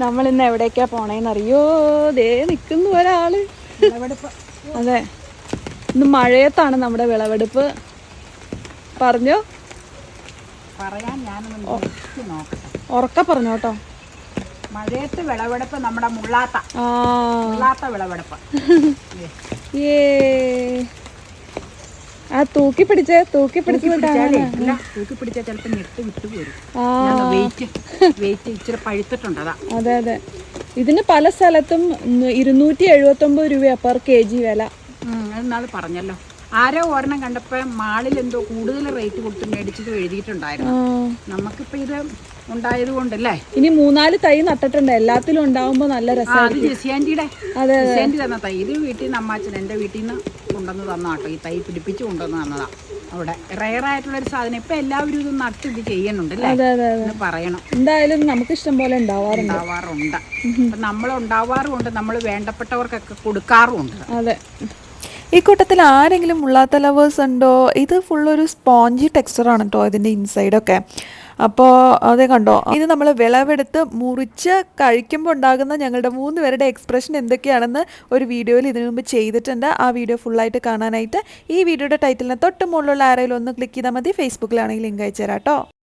നമ്മൾ ഇന്ന് എവിടേക്കാ പോണേന്ന് അറിയോ ദേ നിൽക്കുന്നു ഒരാൾ. അതെ. ഇന്ന് മഴയത്താണ് നമ്മുടെ വിളവെടുപ്പ്. പറഞ്ഞോ? ഉറക്ക പറഞ്ഞു കേട്ടോ. മഴയത്ത് വിളവെടുപ്പ് നമ്മുടെ മുള്ളാത്ത. മുള്ളാത്ത വിളവെടുപ്പ്. ഏ. തൂക്കി പിടിച്ചേ തൂക്കി പിടിച്ച് തൂക്കി പിടിച്ചാൽ ചിലപ്പോൾ നെട്ട് വിട്ടു പോരും. ആ. വെയിറ്റ് വെയിറ്റ് ഇച്ചിരി പഴുത്തിട്ടുണ്ട് അതാ. അതെ അതെ. ഇതിന് പല സ്ഥലത്തും ഇരുന്നൂറ്റി എഴുപത്തി ഒമ്പത് രൂപയാ പെർ കെ ജി വില പറഞ്ഞല്ലോ. ആരോ ഒരെണ്ണം കണ്ടപ്പോ മാളിൽ എന്തോ കൂടുതൽ റേറ്റ് കൊടുത്ത് മേടിച്ചത് എഴുതിയിട്ടുണ്ടായിരുന്നു. നമുക്കിപ്പോ ഇത് ഉണ്ടായത് കൊണ്ടല്ലേ ഇനി മൂന്നാൽ തൈ നട്ടിട്ടുണ്ട്. എല്ലാത്തിലും ഉണ്ടാവുമ്പോ നല്ല ആ രസം അതെ ജെസിയാന്റി തന്ന തൈ. ഇത് വീട്ടിൽ നിന്ന് അമ്മാച്ചൻ എന്റെ വീട്ടിൽ നിന്ന് കൊണ്ടുവന്ന് തന്നാട്ടോ ഈ തൈ പിടിപ്പിച്ച് കൊണ്ടുവന്ന് തന്നതാ. അവിടെ റെയർ ആയിട്ടുള്ളൊരു സാധനം. ഇപ്പം എല്ലാവരും ഇത് നട്ട് ഇത് ചെയ്യുന്നുണ്ട് അല്ലേ? പറയണം. എന്തായാലും നമുക്ക് ഇഷ്ടം പോലെ ഉണ്ടാവാറുണ്ട്. നമ്മൾ ഉണ്ടാവാറുമുണ്ട്. നമ്മൾ വേണ്ടപ്പെട്ടവർക്കൊക്കെ കൊടുക്കാറുണ്ട് അതെ. ഈ കൂട്ടത്തിൽ ആരെങ്കിലും മുള്ളാത്ത ലവേഴ്സ് ഉണ്ടോ? ഇത് ഫുൾ ഒരു സ്പോഞ്ചി ടെക്സ്ചറാണ് കേട്ടോ ഇതിന്റെ ഇൻസൈഡൊക്കെ അപ്പോൾ അതേ കണ്ടോ? ഇത് നമ്മൾ വിളവെടുത്ത് മുറിച്ച് കഴിക്കുമ്പോൾ ഉണ്ടാകുന്ന ഞങ്ങളുടെ മൂന്ന് പേരുടെ എക്സ്പ്രഷൻ എന്തൊക്കെയാണെന്ന് ഒരു വീഡിയോയിൽ ഇതിനു മുമ്പ് ചെയ്തിട്ടുണ്ട്. ആ വീഡിയോ ഫുള്ളായിട്ട് കാണാനായിട്ട് ഈ വീഡിയോയുടെ ടൈറ്റിലിന് തൊട്ട് മുകളിലുള്ള ആരെങ്കിലും ഒന്ന് ക്ലിക്ക് ചെയ്താൽ മതി. ഫേസ്ബുക്കിലാണെങ്കിൽ ലിങ്ക് അയച്ചു തരാം കേട്ടോ